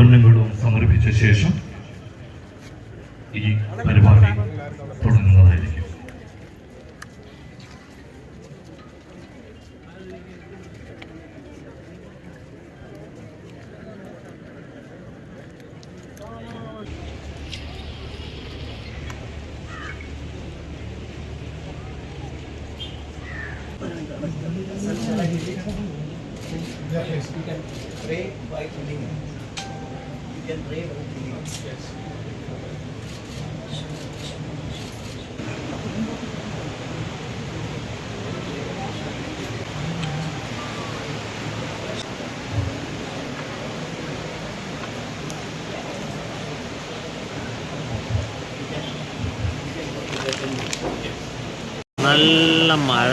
ഉൽപ്പന്നങ്ങളും സമർപ്പിച്ച ശേഷം ഈ പരിപാടി can pray openly. Yes. നല്ല മഴ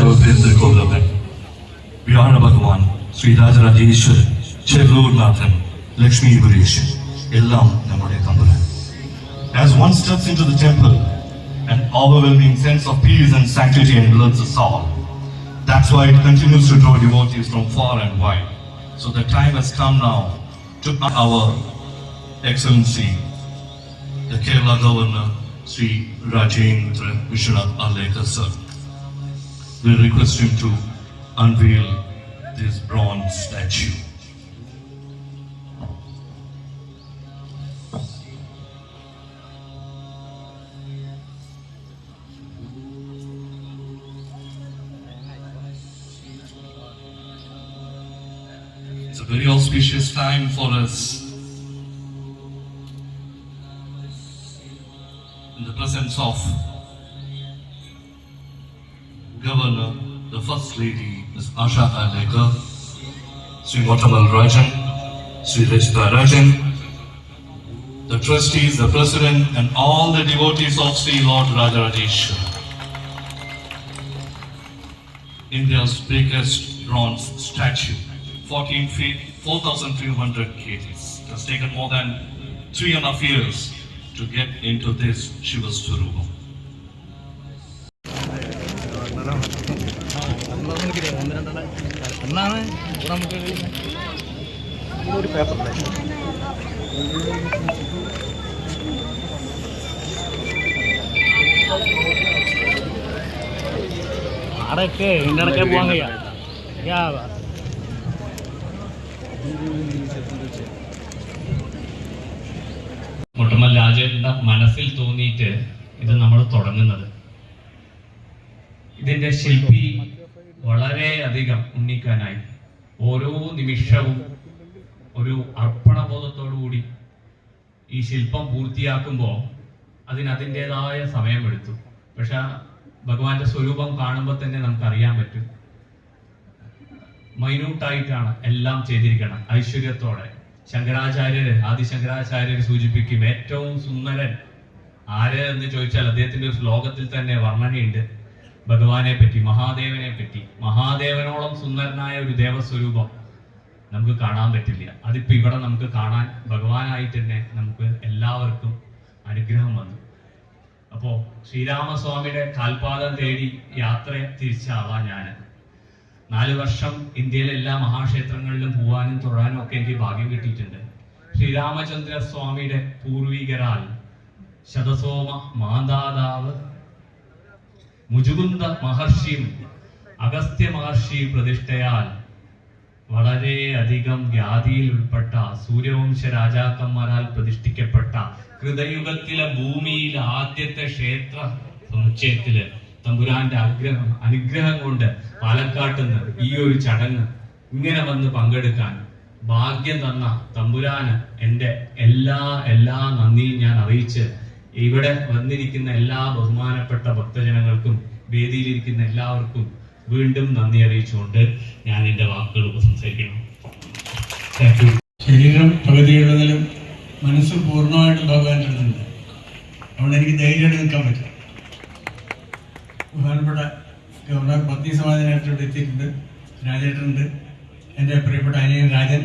മഹാരാജാവ് ഉപേന്ദ്ര ഗൗരവൻ വ്യാഴ ഭഗവാൻ ശ്രീരാജരാജേശ്വരൻ ചെല്ലൂർനാഥൻ ലക്ഷ്മി ഗുരേശൻ എല്ലാം നമ്മുടെ തമ്പുരാൻ As one steps into the temple, an overwhelming sense of peace and sanctity envelops us all. That's why it continues to draw devotees from far and wide. So the time has come now to our Excellency, the Kerala Governor, Sri Rajendra Vishwanath Alekar sir. we request him to unveil this bronze statue. It's a very auspicious time for us. In the presence of Governor, the First Lady, Ms. Asha Alekar, Sri Motamal Rajan, Sri Rishpa Rajan, the trustees, the president, and all the devotees of Sri Lord Rajarajeshwar. India's biggest bronze statue, 14 feet, 4,300 kgs. It has taken more than three and a half years to get into this Shiva Swarupa. എന്നാണ് ഇവിടെ നമുക്ക് ഒരു paper അടക്കെ എൻ്റെ അടക്കെ പോകാൻ കഴിയാം മുട്ടമ്മൽ രാജേട്ടൻ്റെ മനസ്സിൽ തോന്നിയിട്ട് ഇത് നമ്മൾ തുടങ്ങുന്നത് ഇതിന്റെ ശില്പി വളരെയധികം ഉണ്ണിക്കാനായി ഓരോ നിമിഷവും ഒരു അർപ്പണബോധത്തോടുകൂടി ഈ ശില്പം പൂർത്തിയാക്കുമ്പോൾ അതിന് അതിൻ്റെതായ സമയമെടുത്തു പക്ഷെ ഭഗവാന്റെ സ്വരൂപം കാണുമ്പോൾ തന്നെ നമുക്കറിയാൻ പറ്റും മൈനൂട്ടായിട്ടാണ് എല്ലാം ചെയ്തിരിക്കണം ഐശ്വര്യത്തോടെ ശങ്കരാചാര്യര് ആദി സൂചിപ്പിക്കും ഏറ്റവും സുന്ദരൻ ആര് എന്ന് ചോദിച്ചാൽ അദ്ദേഹത്തിന്റെ ശ്ലോകത്തിൽ തന്നെ വർണ്ണനയുണ്ട് ഭഗവാനെ പറ്റി മഹാദേവനെ പറ്റി മഹാദേവനോളം സുന്ദരനായ ഒരു ദേവസ്വരൂപം നമുക്ക് കാണാൻ പറ്റില്ല അതിപ്പോ ഇവിടെ നമുക്ക് കാണാൻ ഭഗവാനായി തന്നെ നമുക്ക് എല്ലാവർക്കും അനുഗ്രഹം വന്നു അപ്പോ ശ്രീരാമസ്വാമിയുടെ കാൽപാദം തേടി യാത്ര തിരിച്ച ഞാൻ നാല് വർഷം ഇന്ത്യയിലെ എല്ലാ മഹാക്ഷേത്രങ്ങളിലും പോവാനും തൊഴാനും ഒക്കെ എനിക്ക് ഭാഗ്യം കിട്ടിയിട്ടുണ്ട് ശ്രീരാമചന്ദ്ര സ്വാമിയുടെ പൂർവികരാൽ ശതസോമ മാതാതാവ് മുജുകുന്ദ മഹർഷിയും അഗസ്ത്യ മഹർഷി പ്രതിഷ്ഠയാൽ വളരെയധികം വ്യാധിയിൽ ഉൾപ്പെട്ട സൂര്യവംശ രാജാക്കന്മാരാൽ പ്രതിഷ്ഠിക്കപ്പെട്ട കൃതയുഗത്തിലെ ഭൂമിയിൽ ആദ്യത്തെ ക്ഷേത്ര സമുച്ചയത്തില് തമ്പുരാന്റെ ആഗ്രഹം അനുഗ്രഹം കൊണ്ട് പാലക്കാട്ടുനിന്ന് ഈ ഒരു ചടങ്ങ് ഇങ്ങനെ വന്ന് പങ്കെടുക്കാൻ ഭാഗ്യം തന്ന തമ്പുരാന് എൻ്റെ എല്ലാ എല്ലാ നന്ദിയും ഞാൻ അറിയിച്ച് ഇവിടെ വന്നിരിക്കുന്ന എല്ലാ ബഹുമാനപ്പെട്ട ഭക്തജനങ്ങൾക്കും വേദിയിലിരിക്കുന്ന എല്ലാവർക്കും വീണ്ടും നന്ദി അറിയിച്ചുകൊണ്ട് ഞാൻ എൻ്റെ വാക്കുകൾ ഉപസംസാരിക്കണം ശരീരം പകുതിയുള്ളതിലും മനസ്സ് പൂർണ്ണമായിട്ടും ഭഗവാന്റെ അടുത്തുണ്ട് അതുകൊണ്ട് എനിക്ക് ധൈര്യമായിട്ട് നിൽക്കാൻ പറ്റും ബഹുമാനപ്പെട്ട ഗവർണർ പത്നി സമാധാനമായിട്ട് ഇവിടെ എത്തിയിട്ടുണ്ട് രാജേട്ടനുണ്ട് എൻ്റെ പ്രിയപ്പെട്ട അനിയൻ രാജൻ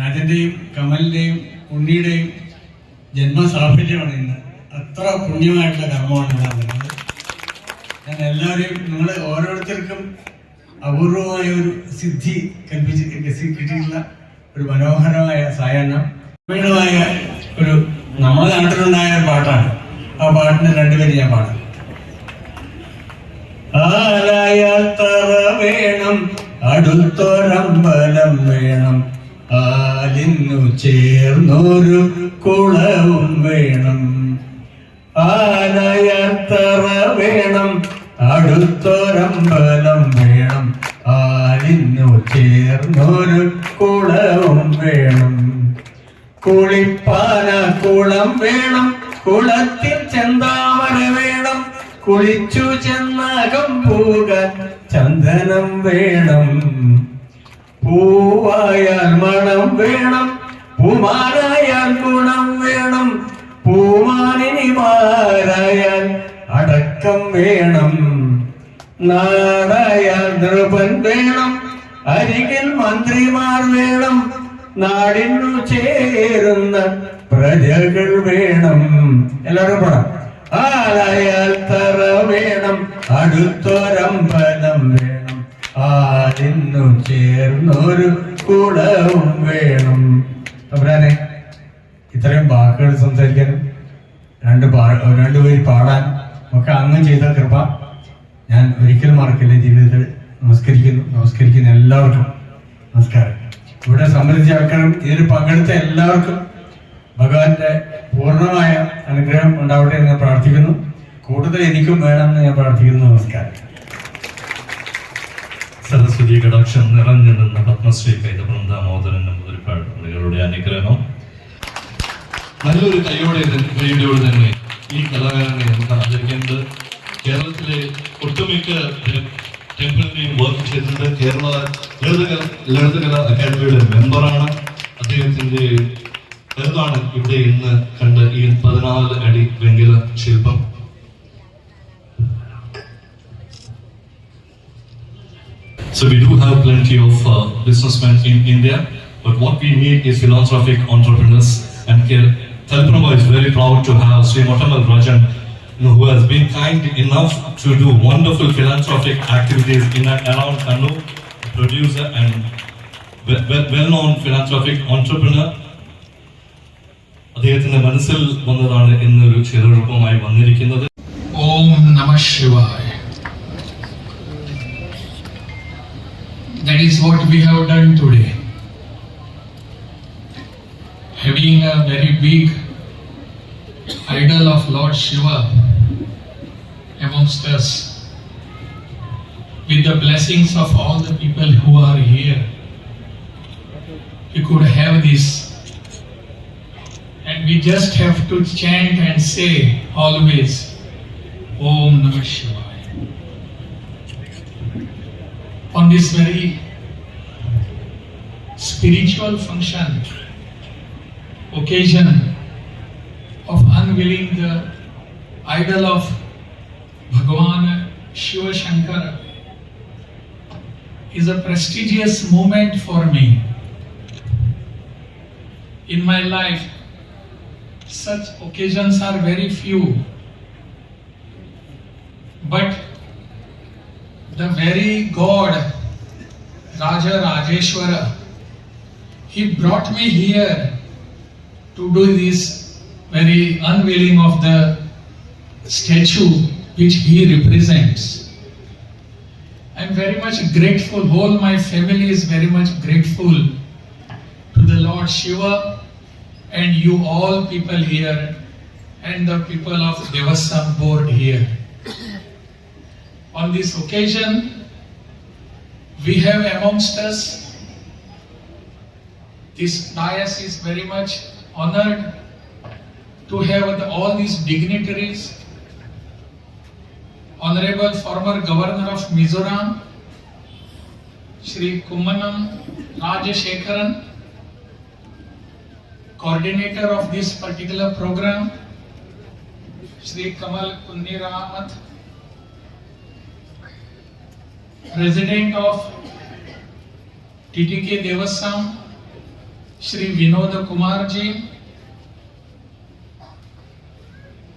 രാജൻ്റെയും കമലിൻ്റെയും ഉണ്ണിയുടെയും ജന്മസാഫല്യമാണ് ഇന്ന് അത്ര പുണ്യമായിട്ടുള്ള കർമ്മമാണ് ഞാൻ പറയുന്നത് ഞാൻ എല്ലാവരെയും നിങ്ങൾ ഓരോരുത്തർക്കും അപൂർവമായ ഒരു സിദ്ധി കൽപ്പിച്ച് കിട്ടിയിട്ടുള്ള ഒരു മനോഹരമായ സായാഹ്നം മായ ഒരു നമ്മുടെ നാട്ടിലുണ്ടായ ഒരു പാട്ടാണ് ആ പാട്ടിന് രണ്ടുപേരും ഞാൻ പാടാം ആലയത്തറ വേണം അടുത്തൊരമ്പലം വേണം ആലിന്നു ചേർന്നൊരു കുളവും വേണം ആലയത്തറ വേണം അടുത്തൊരമ്പലം വേണം ആലിന്നു ചേർന്നൊരു കുളവും വേണം കുളിപ്പാന കുളം വേണം കുളത്തിൽ ചെന്താമര വേണം കുളിച്ചു ചെന്നാകം പോകാൻ ചന്ദനം വേണം പൂവായാൻ മണം വേണം പൂമാനായാൽ ഗുണം വേണം പൂമാനിനി പൂമാനിനിമാരായാൽ അടക്കം വേണം നാടായാൻ നൃപൻ വേണം അരികിൽ മന്ത്രിമാർ വേണം നാടിനു ചേരുന്ന പ്രജകൾ വേണം എല്ലാവരും പണം ആരായാൽ തറ വേണം അടുത്തൊരമ്പലം ആരിന്നു ചേർന്നൊരു കുടവും വേണം അവരാനെ ഇത്രയും വാക്കുകൾ സംസാരിക്കാനും രണ്ട് പാ രണ്ടുപേര് പാടാൻ ഒക്കെ അങ്ങും ചെയ്ത കൃപ ഞാൻ ഒരിക്കലും മറക്കില്ല ജീവിതത്തിൽ നമസ്കരിക്കുന്നു നമസ്കരിക്കുന്ന എല്ലാവർക്കും നമസ്കാരം ഇവിടെ സംബന്ധിച്ച ആൾക്കാരും ഇതിന് പങ്കെടുത്ത എല്ലാവർക്കും ഭഗവാന്റെ പൂർണ്ണമായ അനുഗ്രഹം ഉണ്ടാവട്ടെ എന്ന് ഞാൻ പ്രാർത്ഥിക്കുന്നു കൂടുതൽ എനിക്കും വേണമെന്ന് ഞാൻ പ്രാർത്ഥിക്കുന്നു നമസ്കാരം സരസ്വതി കടാക്ഷം നിറഞ്ഞു നിന്ന പത്മശ്രീ കൈതപ്രന്ത മോദരൻ നിങ്ങളുടെ അനുഗ്രഹം നല്ലൊരു കൈയോടെ കൈയോടെ തന്നെ ഈ കലാകാരനെ നമുക്ക് ആചരിക്കേണ്ടത് കേരളത്തിലെ ഒട്ടുമിക്ക ടെമ്പിളിനെയും വർക്ക് ചെയ്തിട്ടുണ്ട് കേരള ലളിതകല ലളിതകല അക്കാദമിയുടെ മെമ്പറാണ് അദ്ദേഹത്തിൻ്റെ കരുതാണ് ഇവിടെ ഇന്ന് കണ്ട ഈ പതിനാല് അടി വെങ്കില ശില്പം So we do have plenty of uh, businessmen in India, but what we need is philanthropic entrepreneurs. And here, Kalpranaba is very proud to have Sri Motamal Rajan, you know, who has been kind enough to do wonderful philanthropic activities in and around Kanu, producer and we- we- well-known philanthropic entrepreneur. അദ്ദേഹത്തിന്റെ മനസ്സിൽ വന്നതാണ് ഇന്നൊരു ചെറുപ്പമായി വന്നിരിക്കുന്നത് Om Namah Shivaya. That is what we have done today. Having a very big idol of Lord Shiva amongst us, with the blessings of all the people who are here, we could have this. And we just have to chant and say always, Om Namah on this very spiritual function, occasion of unveiling the idol of Bhagavan Shiva Shankar is a prestigious moment for me. In my life, such occasions are very few, but the very God, Raja Rajeshwara, he brought me here to do this very unveiling of the statue which he represents. I am very much grateful, whole my family is very much grateful to the Lord Shiva and you all people here and the people of Devasam board here. On this occasion, we have amongst us, this dais is very much honored to have all these dignitaries, Honorable former Governor of Mizoram, Shri kumanam Rajashekaran, coordinator of this particular program, Shri Kamal Punniramath President of TTK Devasam, Shri Vinod Kumar Ji,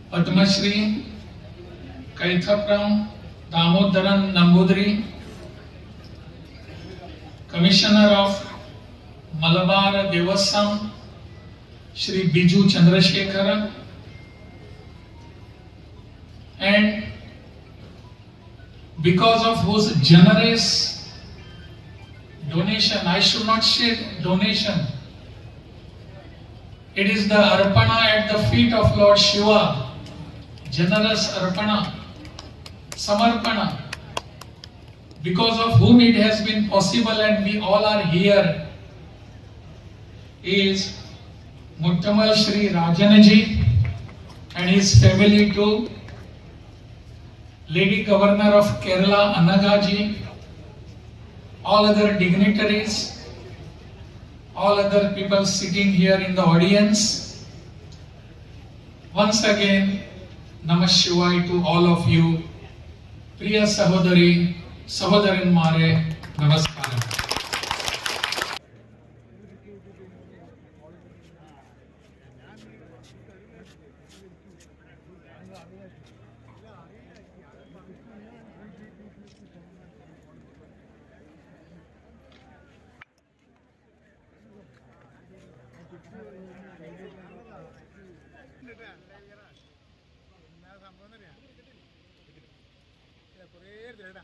Padma Shri, Kaithapram, Damodaran Nambudri, Commissioner of Malabar Devasam, Shri Biju Chandrasekhara, and because of whose generous donation, I should not say donation, it is the arpana at the feet of Lord Shiva, generous arpana, samarpana, because of whom it has been possible and we all are here, is Muttamal Sri Rajanaji and his family too. Lady Governor of Kerala Anagaji, all other dignitaries, all other people sitting here in the audience. Once again, Namah to all of you. Priya Sahodari, Sahodarin Mare, Namaskar. a correr, de verdad.